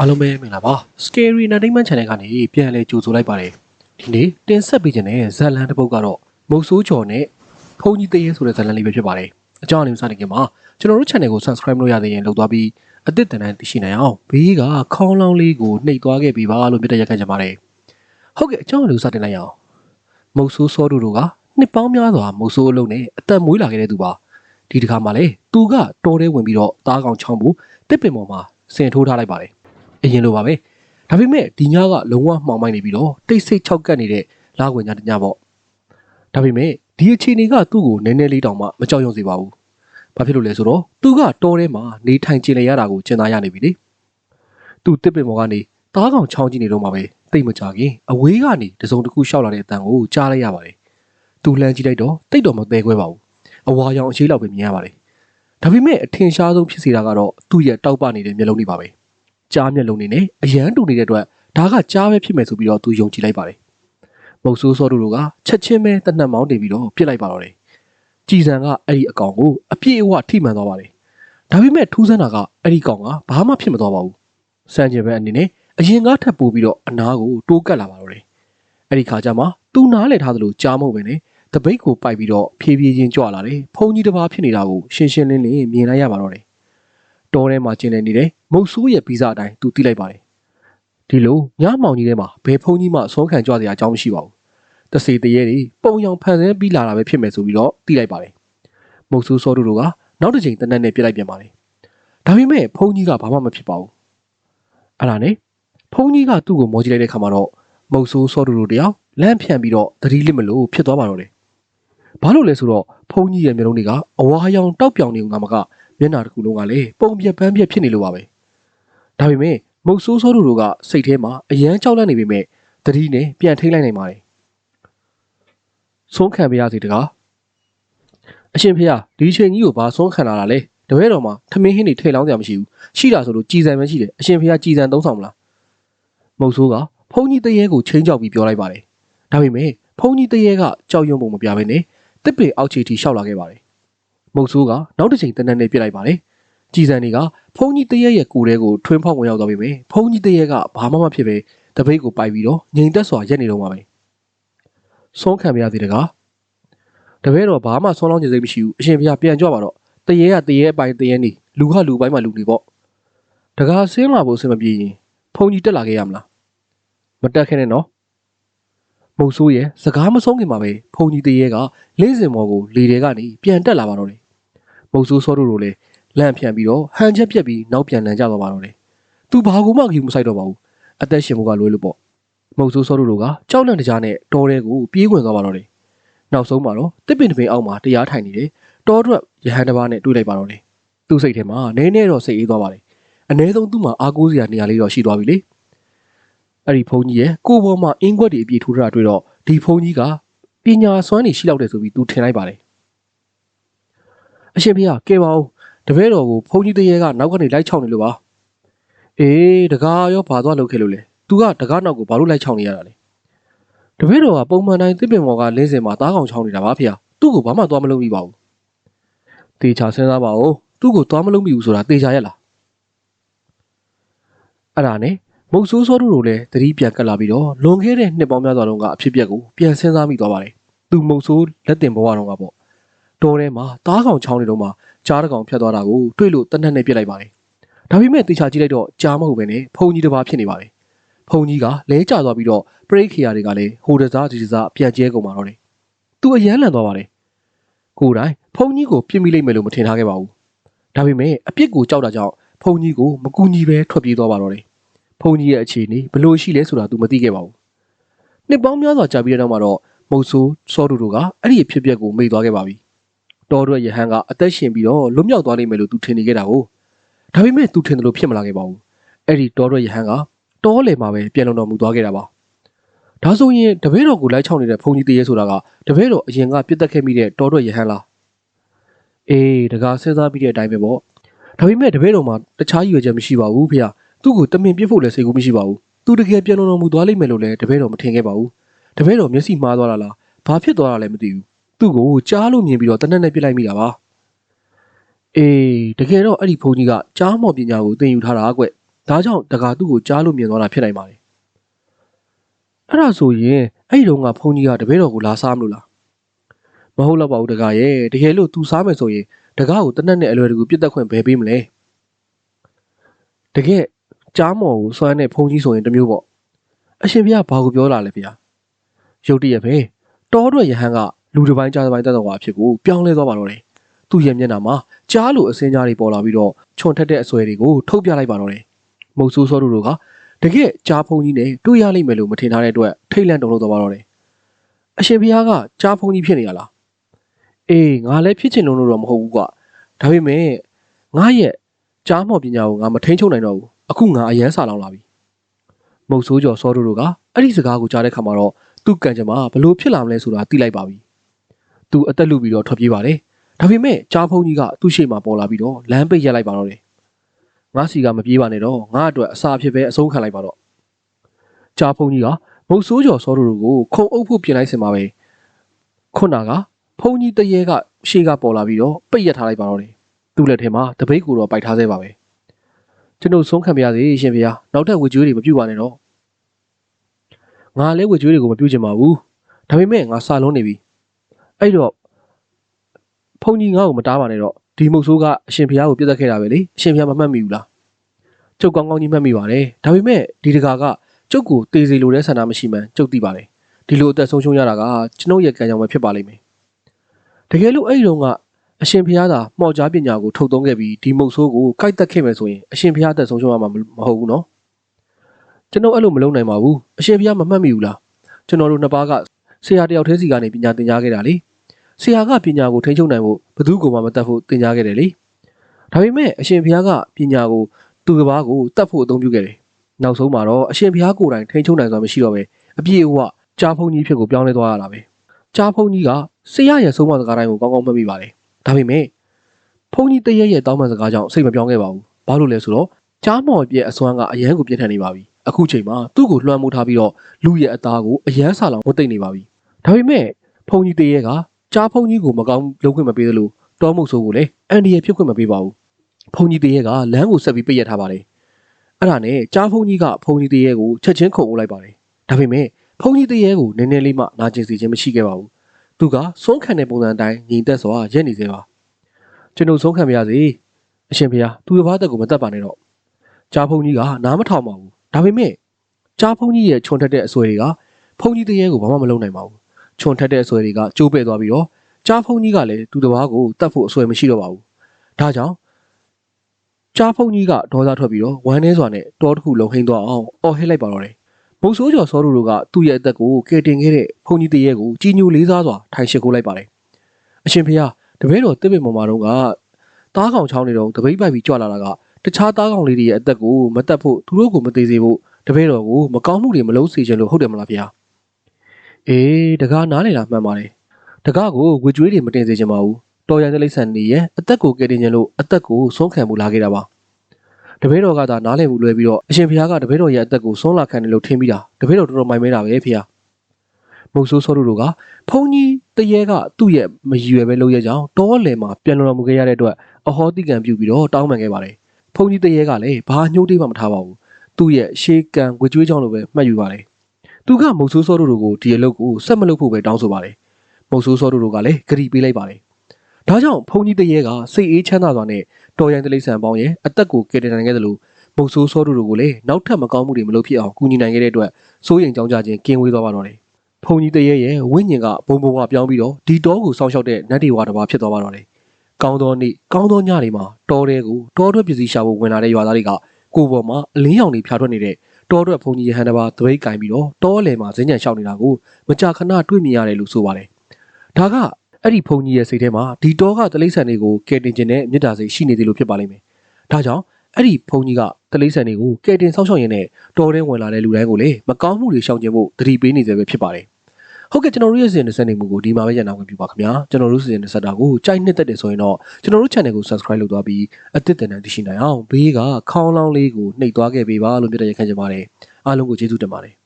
အားလုံးပဲမင်္ဂလာပါ Scary Entertainment Channel ကနေပြန်လည်ကြိုဆိုလိုက်ပါတယ်ဒီနေ့တင်ဆက်ပေးခြင်းတဲ့ဇက်လန်တစ်ပုတ်ကတော့မုတ်ဆိုးချော်နဲ့ဖုန်ကြီးတရေဆိုတဲ့ဇက်လန်လေးပဲဖြစ်ပါတယ်အကြောင်းအရင်းစတင်ခင်မှာကျွန်တော်တို့ channel ကို subscribe လုပ်ရသေးရင်လုပ်သွားပြီးအသစ်တန်တန်းသိရှိနိုင်အောင်ဘေးကခေါင်းလောင်းလေးကိုနှိပ်သွားခဲ့ပြီးပါလို့ပြတ်ရက်ခံကြပါတယ်ဟုတ်ကဲ့အကြောင်းအရင်းစတင်လိုက်အောင်မုတ်ဆိုးစောတူတို့ကနှစ်ပေါင်းများစွာမုတ်ဆိုးအလုံးနဲ့အသက်မွေးလာခဲ့တဲ့သူပါဒီတစ်ခါမှလည်းသူကတော်ထဲဝင်ပြီးတော့သားကောင်ချောင်းဖို့တစ်ပင်ပေါ်မှာဆင်ထိုးထားလိုက်ပါတယ် အရင်လိုပါပဲဒါပေမဲ့ဒီညကလုံးဝမှောင်မိုက်နေပြီးတော့တိတ်ဆိတ်ချောက်ကပ်နေတဲ့လာခွေညတညပေါ့ဒါပေမဲ့ဒီအခြေအနေကသူ့ကိုနည်းနည်းလေးတောင်မှမကြောက်ရွံ့စေပါဘူးဘာဖြစ်လို့လဲဆိုတော့သူကတောထဲမှာနေထိုင်ကျင်လေရတာကိုကျင်သားရနေပြီလေသူတစ်ပင်ပေါ်ကနေတားကောင်ချောင်းကြည့်နေတော့မှပဲတိတ်မကြခင်အဝေးကနေတစုံတစ်ခုရှောက်လာတဲ့အတန်ကိုကြားလိုက်ရပါတယ်သူလှမ်းကြည့်လိုက်တော့တိတ်တော့မသေးခွဲပါဘူးအဝါရောင်အခြေလောက်ပဲမြင်ရပါတယ်ဒါပေမဲ့အထင်ရှားဆုံးဖြစ်စေတာကတော့သူ့ရဲ့တောက်ပနေတဲ့မျက်လုံးတွေပါပဲ ကြားမျက်လုံးနေနဲ့အရန်တူနေတဲ့အတွက်ဒါကကြားပဲဖြစ်မယ်ဆိုပြီးတော့သူယုံကြည်လိုက်ပါတယ်။မုတ်ဆိုးစောတို့တို့ကချက်ချင်းပဲတနက်မောင်းတင်ပြီးတော့ပြစ်လိုက်ပါတော့တယ်။ကြည်စံကအဲ့ဒီအကောင်ကိုအပြည့်အဝထိမှန်သွားပါတယ်။ဒါပေမဲ့ထူးဆန်းတာကအဲ့ဒီကောင်ကဘာမှဖြစ်မသွားပါဘူး။စံကျင်ပဲအနေနဲ့အရင်ကထပ်ပိုးပြီးတော့အနာကိုတိုးကပ်လာပါတော့တယ်။အဲ့ဒီခါကျမှသူနားလည်ထားသလိုကြားမဟုတ်ပဲနဲ့တပိတ်ကိုပိုက်ပြီးတော့ဖြည်းဖြည်းချင်းကြွလာတယ်။ဖုန်ကြီးတစ်ပါးဖြစ်နေတာကိုရှင်းရှင်းလင်းလင်းမြင်လိုက်ရပါတော့တယ်။တောထဲမှာကျင်းနေနေတဲ့ မုတ်ဆိုးရဲ့ဗီဇအတိုင်းသူတိလိုက်ပါတယ်ဒီလိုညမောင်ကြီးထဲမှာဘယ်ဖုန်းကြီးမှဆုံးခံကြွစရာအကြောင်းမရှိပါဘူးတစေတရေတွေပုံရောင်ဖန်ဆင်းပြီးလာတာပဲဖြစ်မယ်ဆိုပြီးတော့တိလိုက်ပါတယ်မုတ်ဆိုးစောတို့တို့ကနောက်တစ်ချိန်တနက်နဲ့ပြစ်လိုက်ပြန်ပါတယ်ဒါပေမဲ့ဖုန်းကြီးကဘာမှမဖြစ်ပါဘူးအဲ့ဒါနဲ့ဖုန်းကြီးကသူ့ကိုမောကြည့်လိုက်တဲ့ခါမှာတော့မုတ်ဆိုးစောတို့တို့တယောက်လန့်ဖြန့်ပြီးတော့သတိလစ်မလို့ဖြစ်သွားပါတော့တယ်ဘာလို့လဲဆိုတော့ဖုန်းကြီးရဲ့မျိုးလုံးတွေကအဝါရောင်တောက်ပြောင်နေဦးငါမကမျက်နှာတစ်ခုလုံးကလည်းပုံပြက်ပန်းပြက်ဖြစ်နေလို့ပါပဲ ဒါပေမဲ့မုတ်ဆိုးဆိုးတို့တို့ကစိတ်ထဲမှာအယမ်းကြောက်လန့်နေပေမဲ့တတိနဲ့ပြန်ထိတ်လိုက်နိုင်ပါတယ်ဆုံးခံပြရစီတကားအရှင်ဖေဟာဒီအချိန်ကြီးကိုဘာဆုံးခံလာတာလဲတပည့်တော်မှာထမင်းဟင်းတွေထိတ်လောင်းစရာမရှိဘူးရှိတာဆိုလို့ကြည်စံပဲရှိတယ်အရှင်ဖေဟာကြည်စံသုံးဆောင်မလားမုတ်ဆိုးကဖုန်ကြီးတရေကိုချင်းကြောက်ပြီးပြောလိုက်ပါတယ်ဒါပေမဲ့ဖုန်ကြီးတရေကကြောက်ရွံ့ပုံမပြဘဲနဲ့တစ်ပေအောက်ခြေထိရှောက်လာခဲ့ပါတယ်မုတ်ဆိုးကနောက်တစ်ချိန်တနက်နဲ့ပြစ်လိုက်ပါတယ်။ ကြည်စံတွေကဖုန်ကြီးတရက်ရဲ့ကိုယ်ထဲကိုထွင်းဖောက်ဝင်ရောက်သွားပြီမယ်။ဖုန်ကြီးတရက်ကဘာမှမဖြစ်ပဲတပိတ်ကိုပိုက်ပြီးတော့ငြိမ်သက်စွာရက်နေတော့မှာပဲ။ဆုံးခံပြရသေးတကား။တပည့်တော်ဘာမှဆုံးလောင်းခြင်းစိတ်မရှိဘူး။အရှင်ဘုရားပြန်ကြွပါတော့။တရက်ကတရက်အပိုင်းတရက်နေလူကလူပိုင်းမှာလူနေပေါ့။တကားဆင်းလာဖို့အဆင်မပြေရင်ဖုန်ကြီးတက်လာခဲ့ရမလား။မတက်ခဲ့နဲ့နော်။မုတ်ဆိုးရဲ့စကားမဆုံးခင်မှာပဲဖုန်ကြီးတရက်ကလင်းစင်မော်ကိုလေထဲကနေပြန်တက်လာပါတော့တယ်။မုတ်ဆိုးစောတို့တို့လည်း လန့်ဖြန့်ပြီးတော့ဟန်ချက်ပြက်ပြီးနောက်ပြန်လန်ကြသွားပါတော့တယ်။သူဘာကူမှကြည့်မဆိုင်တော့ပါဘူး။အသက်ရှင်မှုကလွဲလို့ပေါ့။မုတ်ဆိုးစောတို့တို့ကကြောက်လန့်တကြားနဲ့တော်တဲကိုပြေးဝင်သွားပါတော့တယ်။နောက်ဆုံးမှာတော့တစ်ပင်တစ်ပင်အောက်မှာတရားထိုင်နေတယ်။တောထွက်ရဟန်းတစ်ပါးနဲ့တွေ့လိုက်ပါတော့တယ်။သူ့စိတ်ထဲမှာနည်းနည်းတော့စိတ်အေးသွားပါတယ်။အ ਨੇ ဆုံးသူ့မှာအားကိုးစရာနေရာလေးတော့ရှိသွားပြီလေ။အဲ့ဒီဖုန်းကြီးရဲ့ကိုယ်ပေါ်မှာအင်းခွက်တွေအပြည့်ထိုးထားတာတွေ့တော့ဒီဖုန်းကြီးကပညာစွမ်းနေရှိလောက်တယ်ဆိုပြီးသူထင်လိုက်ပါတယ်။အရှင်ဖေကကဲပါဦး တပည့်တော်ကိုဖုန်းကြီးတရေကနောက်ကနေလိုက်ချောင်းနေလို့ပါ။အေးတကားရောဘာသွားလုပ်ခဲ့လို့လဲ။ तू ကတကားနောက်ကိုဘာလို့လိုက်ချောင်းနေရတာလဲ။တပည့်တော်ကပုံမှန်တိုင်းတစ်ပင်ပေါ်ကလင်းစင်မှာတားကောင်ချောင်းနေတာပါဖေ။သူ့ကိုဘာမှသွားမလုပ်မိပါဘူး။တေချာစဉ်းစားပါဦး။သူ့ကိုသွားမလုပ်မိဘူးဆိုတာတေချာရက်လား။အဲ့ဒါနဲ့မုတ်ဆိုးစောတို့တို့လည်းသတိပြန်ကပ်လာပြီးတော့လွန်ခဲ့တဲ့နှစ်ပေါင်းများစွာတုန်းကအဖြစ်အပျက်ကိုပြန်စဉ်းစားမိသွားပါတယ်။သူမုတ်ဆိုးလက်တင်ဘဝတုန်းကပေါ့။ တော်ထဲမှာတားကောင်ချောင်းနေတော့မှကြားတစ်ကောင်ဖြတ်သွားတာကိုတွေ့လို့တနက်နဲ့ပြစ်လိုက်ပါတယ်။ဒါပေမဲ့တေချာကြည့်လိုက်တော့ကြားမဟုတ်ပဲနဲ့ဖုန်ကြီးတစ်ပါးဖြစ်နေပါတယ်။ဖုန်ကြီးကလဲကျသွားပြီးတော့ပရိတ်ခေယာတွေကလည်းဟိုတစားဒီတစားပြန်ကျဲကုန်ပါတော့တယ်။သူအယမ်းလန့်သွားပါတယ်။ကိုယ်တိုင်ဖုန်ကြီးကိုပြစ်မိလိုက်မယ်လို့မထင်ထားခဲ့ပါဘူး။ဒါပေမဲ့အပြစ်ကိုကြောက်တာကြောင့်ဖုန်ကြီးကိုမကူညီပဲထွက်ပြေးသွားပါတော့တယ်။ဖုန်ကြီးရဲ့အခြေအနေဘလို့ရှိလဲဆိုတာသူမသိခဲ့ပါဘူး။နှစ်ပေါင်းများစွာကြာပြီးတဲ့နောက်မှာတော့မုတ်ဆိုးစောတူတို့ကအဲ့ဒီအဖြစ်အပျက်ကိုမေ့သွားခဲ့ပါပြီ။ တော်တော့ရဟန်းကအသက်ရှင်ပြီးတော့လွတ်မြောက်သွားလိမ့်မယ်လို့သူထင်နေခဲ့တာကိုဒါပေမဲ့သူထင်တယ်လို့ဖြစ်မလာခဲ့ပါဘူးအဲ့ဒီတော်တော့ရဟန်းကတောလေမှာပဲပြန်လုံတော်မူသွားခဲ့တာပါဒါဆိုရင်တပည့်တော်ကိုလိုက်ချောင်းနေတဲ့ဘုန်းကြီးတရေဆိုတာကတပည့်တော်အရင်ကပြစ်တက်ခဲ့မိတဲ့တော်တော့ရဟန်းလားအေးတကားစဉ်းစားပြီးတဲ့အတိုင်းပဲပေါ့ဒါပေမဲ့တပည့်တော်မှာတခြားရည်ရွယ်ချက်မရှိပါဘူးဖေ။သူ့ကိုတမင်ပြစ်ဖို့လည်းစိတ်ကူးမရှိပါဘူး။သူတကယ်ပြန်လုံတော်မူသွားလိမ့်မယ်လို့လည်းတပည့်တော်မထင်ခဲ့ပါဘူး။တပည့်တော်မျက်စိမှားသွားတာလား။ဘာဖြစ်သွားတာလဲမသိဘူး။ သူ့ကိုကြားလို့မြင်ပြီးတော့တနက်နဲ့ပြစ်လိုက်မိတာပါ။အေးတကယ်တော့အဲ့ဒီဘုန်းကြီးကကြားမော်ပညာကိုသင်ယူထားတာကွဒါကြောင့်တကာသူ့ကိုကြားလို့မြင်သွားတာဖြစ်နိုင်ပါတယ်အဲ့ဒါဆိုရင်အဲ့ဒီတော့ကဘုန်းကြီးကတပည့်တော်ကိုလာစားမလို့လားမဟုတ်တော့ပါဘူးတကာရဲ့တကယ်လို့ तू စားမယ်ဆိုရင်တကာကိုတနက်နဲ့အလွယ်တကူပြစ်တက်ခွင့်ဘယ်ပေးမလဲတကယ်ကြားမော်ကိုစွမ်းတဲ့ဘုန်းကြီးဆိုရင်တစ်မျိုးပေါ့အရှင်ဘုရားဘာကိုပြောလာလဲဗျာရုတ်တရက်ပဲတောအတွက်ယဟန်က လူတစ်ပိုင်းကြားတစ်ပိုင်းတက်တော်ကအဖြစ်ကိုပြောင်းလဲသွားပါတော့တယ်သူ့ရဲ့မျက်နှာမှာကြားလိုအစင်းကြားတွေပေါ်လာပြီးတော့ခြုံထက်တဲ့အဆွဲတွေကိုထုတ်ပြလိုက်ပါတော့တယ်မုတ်ဆိုးစောတို့တို့ကတကယ်ကြားဖုန်ကြီးနဲ့တွေ့ရလိမ့်မယ်လို့မထင်ထားတဲ့အတွက်ထိတ်လန့်တုန်လှုပ်သွားပါတော့တယ်အရှင်ဘုရားကကြားဖုန်ကြီးဖြစ်နေရလားအေးငါလည်းဖြစ်ချင်လို့တော့မဟုတ်ဘူးကွာဒါပေမဲ့ငါရဲ့ကြားမော်ပညာကိုငါမထိန်ချုပ်နိုင်တော့ဘူးအခုငါအရန်စာလောင်လာပြီမုတ်ဆိုးကျော်စောတို့တို့ကအဲ့ဒီစကားကိုကြားတဲ့ခါမှာတော့သူ့ကံကြမ္မာဘလို့ဖြစ်လာမလဲဆိုတာသိလိုက်ပါပြီ သူအသက်လူပြီးတော့ထွက်ပြေးပါတယ်ဒါပေမဲ့ကြားဖုန်ကြီးကသူ့ရှေ့မှာပေါ်လာပြီးတော့လမ်းပိတ်ရက်လိုက်ပါတော့တယ်ငါစီကမပြေးပါနဲ့တော့ငါအတွက်အစာအဖြစ်ပဲအဆုံးခံလိုက်ပါတော့ကြားဖုန်ကြီးကမုတ်ဆိုးကျော်စောတို့တို့ကိုခုံအုပ်ဖို့ပြင်လိုက်စင်ပါပဲခုနကဖုန်ကြီးတရေကရှေ့ကပေါ်လာပြီးတော့ပိတ်ရက်ထားလိုက်ပါတော့တယ်သူ့လက်ထဲမှာတပိတ်ကိုတော့ပိုက်ထားသေးပါပဲကျွန်တော်ဆုံးခံပါရစေရှင်ဖေ။နောက်ထပ်ဝေကျွေးတွေမပြုတ်ပါနဲ့တော့ငါလည်းဝေကျွေးတွေကိုမပြုတ်ချင်ပါဘူးဒါပေမဲ့ငါစာလုံးနေပြီ အဲ့တော့ဖုန်ကြီးငါ့ကိုမတားပါနဲ့တော့ဒီမုတ်ဆိုးကအရှင်ဖေကိုပြတ်သက်ခဲ့တာပဲလေအရှင်ဖေမမှတ်မိဘူးလားကျုပ်ကောင်းကောင်းကြီးမှတ်မိပါတယ်ဒါပေမဲ့ဒီတကာကကျုပ်ကိုတေးစီလိုတဲ့ဆန္ဒမရှိမှန်းကျုပ်သိပါတယ်ဒီလိုအသက်ဆုံးရှုံးရတာကကျွန်ုပ်ရဲ့ကံကြောင့်ပဲဖြစ်ပါလိမ့်မယ်တကယ်လို့အဲ့ဒီတော့ကအရှင်ဖျားသာမှော်ကြားပညာကိုထုတ်သုံးခဲ့ပြီးဒီမုတ်ဆိုးကိုကိုက်တက်ခဲ့မယ်ဆိုရင်အရှင်ဖျားအသက်ဆုံးရှုံးရမှာမဟုတ်ဘူးနော်ကျွန်တော်အဲ့လိုမလုပ်နိုင်ပါဘူးအရှင်ဖျားမမှတ်မိဘူးလားကျွန်တော်တို့နှစ်ပါးကဆရာတယောက်တည်းစီကနေပညာသင်ကြားခဲ့တာလေ ဆရာကပညာကိုထိန်းချုပ်နိုင်ဖို့ဘယ်သူကမှမတတ်ဖို့သင်ကြားခဲ့တယ်လေဒါပေမဲ့အရှင်ဖျားကပညာကိုသူတစ်ပါးကိုတတ်ဖို့အသုံးပြုခဲ့တယ်နောက်ဆုံးမှာတော့အရှင်ဖျားကိုယ်တိုင်ထိန်းချုပ်နိုင်စွာမရှိတော့ပဲအပြည့်အဝကြားဖုန်ကြီးဖြစ်ကိုပြောင်းလဲသွားရတာပဲကြားဖုန်ကြီးကဆရာရဲ့ဆုံးမစကားတိုင်းကိုကောင်းကောင်းမှတ်မိပါတယ်ဒါပေမဲ့ဖုန်ကြီးတရက်ရဲ့တောင်းပန်စကားကြောင့်စိတ်မပြောင်းခဲ့ပါဘူးဘာလို့လဲဆိုတော့ကြားမော်ပြည့်အစွမ်းကအရန်ကိုပြည့်ထန်နေပါပြီအခုချိန်မှာသူ့ကိုလွှမ်းမိုးထားပြီးတော့လူရဲ့အသားကိုအရန်ဆာလောင်ဝတ်သိမ့်နေပါပြီဒါပေမဲ့ဖုန်ကြီးတရက် ကကြားဖုန်ကြီးကိုမကောင်းလုပ်ခွင့်မပေးသလိုတောမုတ်ဆိုးကိုလည်းအန်ဒီရဲ့ဖြစ်ခွင့်မပေးပါဘူးဖုန်ကြီးတရက်ကလမ်းကိုဆက်ပြီးပိတ်ရထားပါတယ်အဲ့ဒါနဲ့ကြားဖုန်ကြီးကဖုန်ကြီးတရက်ကိုချက်ချင်းခုံလိုက်ပါတယ်ဒါပေမဲ့ဖုန်ကြီးတရက်ကိုနည်းနည်းလေးမှနာကျင်စီခြင်းမရှိခဲ့ပါဘူးသူကဆုံးခံတဲ့ပုံစံအတိုင်းညီတက်စွာရက်နေသေးပါကျွန်တော်ဆုံးခံပါရစေအရှင်ဖေဟာသူတစ်ပါးတက်ကိုမတက်ပါနဲ့တော့ကြားဖုန်ကြီးကနားမထောင်ပါဘူးဒါပေမဲ့ကြားဖုန်ကြီးရဲ့ခြုံထက်တဲ့အဆွဲတွေကဖုန်ကြီးတရက်ကိုဘာမှမလုပ်နိုင်ပါဘူး ခြုံထက်တဲ့အဆွဲတွေကကျိုးပဲ့သွားပြီးတော့ကြားဖုန်ကြီးကလည်းသူတစ်ပါးကိုတတ်ဖို့အဆွဲမရှိတော့ပါဘူးဒါကြောင့်ကြားဖုန်ကြီးကဒေါသထွက်ပြီးတော့ဝမ်းနေစွာနဲ့တောတစ်ခုလုံးဟိန်းသွားအောင်အော်ဟစ်လိုက်ပါတော့တယ်မုတ်ဆိုးကျော်စောတို့ကသူ့ရဲ့အသက်ကိုကယ်တင်ခဲ့တဲ့ဖုန်ကြီးတရက်ကိုကြီးညိုလေးစားစွာထိုင်ရှိခိုးလိုက်ပါတယ်အရှင်ဖေဟာတပည့်တော်တစ်ပင်ပေါ်မှာတော့ကတားကောင်ချောင်းနေတော့တပိတ်ပိုက်ပြီးကြွလာတာကတခြားတားကောင်လေးတွေရဲ့အသက်ကိုမတက်ဖို့သူတို့ကိုမသေးစေဖို့တပည့်တော်ကိုမကောင်းမှုတွေမလုပ်စေချင်လို့ဟုတ်တယ်မလားဗျာ အေးတကားနားလေလားမှန်ပါတယ်တကားကိုဝေကျွေးတွေမတင်စေချင်ပါဘူးတော်ရန်တလိษံနေရဲ့အသက်ကိုကယ်တင်ခြင်းလို့အသက်ကိုဆုံးခံမှုလာခဲ့တာပါတပည့်တော်ကသာနားလည်မှုလွဲပြီးတော့အရှင်ဘုရားကတပည့်တော်ရဲ့အသက်ကိုဆုံးလာခံတယ်လို့ထင်ပြီးတာတပည့်တော်တော်တော်မိုင်မဲတာပဲဖေဟာမုတ်ဆိုးစောတို့တို့ကဖုန်ကြီးတရေကသူ့ရဲ့မရည်ရွယ်ပဲလုပ်ရကြအောင်တောလယ်မှာပြန်လည်တော်မူခဲ့ရတဲ့အတွက်အဟောတိကံပြုပြီးတော့တောင်းပန်ခဲ့ပါတယ်ဖုန်ကြီးတရေကလည်းဘာညှိုးတေးမှမထားပါဘူးသူ့ရဲ့ရှေးကံဝကြွေးကြောင့်လို့ပဲမှတ်ယူပါတယ် သူကမုတ်ဆိုးစောတို့တို့ကိုဒီအလုပ်ကိုဆက်မလုပ်ဖို့ပဲတောင်းဆိုပါတယ်မုတ်ဆိုးစောတို့တို့ကလည်းဂရီပေးလိုက်ပါတယ်ဒါကြောင့်ဖုန်ကြီးတရေကစိတ်အေးချမ်းသာစွာနဲ့တော်ရိုင်းတလိษံပေါင်းရဲ့အသက်ကိုကယ်တင်နိုင်ခဲ့တယ်လို့မုတ်ဆိုးစောတို့တို့ကိုလည်းနောက်ထပ်မကောင်းမှုတွေမလုပ်ဖြစ်အောင်ကူညီနိုင်ခဲ့တဲ့အတွက်စိုးရိမ်ကြောင်းကြခြင်းကင်းဝေးသွားပါတော့တယ်ဖုန်ကြီးတရေရဲ့ဝိညာဉ်ကဘုံဘုံကပြောင်းပြီးတော့ဒီတောကိုစောင့်ရှောက်တဲ့နတ်ဒီဝါတစ်ပါးဖြစ်သွားပါတော့တယ်ကောင်းသောနေ့ကောင်းသောညတွေမှာတောတဲကိုတောထွက်ပစ္စည်းရှာဖို့ဝင်လာတဲ့ရွာသားတွေကကိုယ်ပေါ်မှာအလင်းရောင်တွေဖြာထွက်နေတဲ့ တောထွက်ဖုန်ကြီးရဟန်တစ်ပါးသပိတ်ကင်ပြီးတော့တောလယ်မှာဇင်းညံလျှောက်နေတာကိုမကြာခဏတွေ့မြင်ရတယ်လို့ဆိုပါတယ်ဒါကအဲ့ဒီဖုန်ကြီးရဲ့စိတ်ထဲမှာဒီတောကတလိษံတွေကိုကယ်တင်ခြင်းနဲ့မေတ္တာစိတ်ရှိနေသေးလို့ဖြစ်ပါလိမ့်မယ်ဒါကြောင့်အဲ့ဒီဖုန်ကြီးကတလိษံတွေကိုကယ်တင်ဆောက်ရှောက်ရင်းနဲ့တော်ထဲဝင်လာတဲ့လူတိုင်းကိုလေမကောင်းမှုတွေရှောင်ကျဉ်ဖို့တတိပေးနေစေပဲဖြစ်ပါတယ် ဟုတ်ကဲ့ကျွန်တော်တို့ရဲ့စီစဉ်တဲ့စနေမှုကိုဒီမှာပဲရန်နာခွင့်ပြုပါခင်ဗျာကျွန်တော်တို့စီစဉ်တဲ့စက်တာကိုကြိုက်နှစ်သက်တယ်ဆိုရင်တော့ကျွန်တော်တို့ channel ကို subscribe လုပ်သွားပြီးအသစ်တင်တဲ့သိရှိနိုင်အောင်ဘေးကခေါင်းလောင်းလေးကိုနှိပ်သွားခဲ့ပေးပါလို့ပြတဲ့ရခံချင်ပါတယ်အားလုံးကိုကျေးဇူးတင်ပါတယ်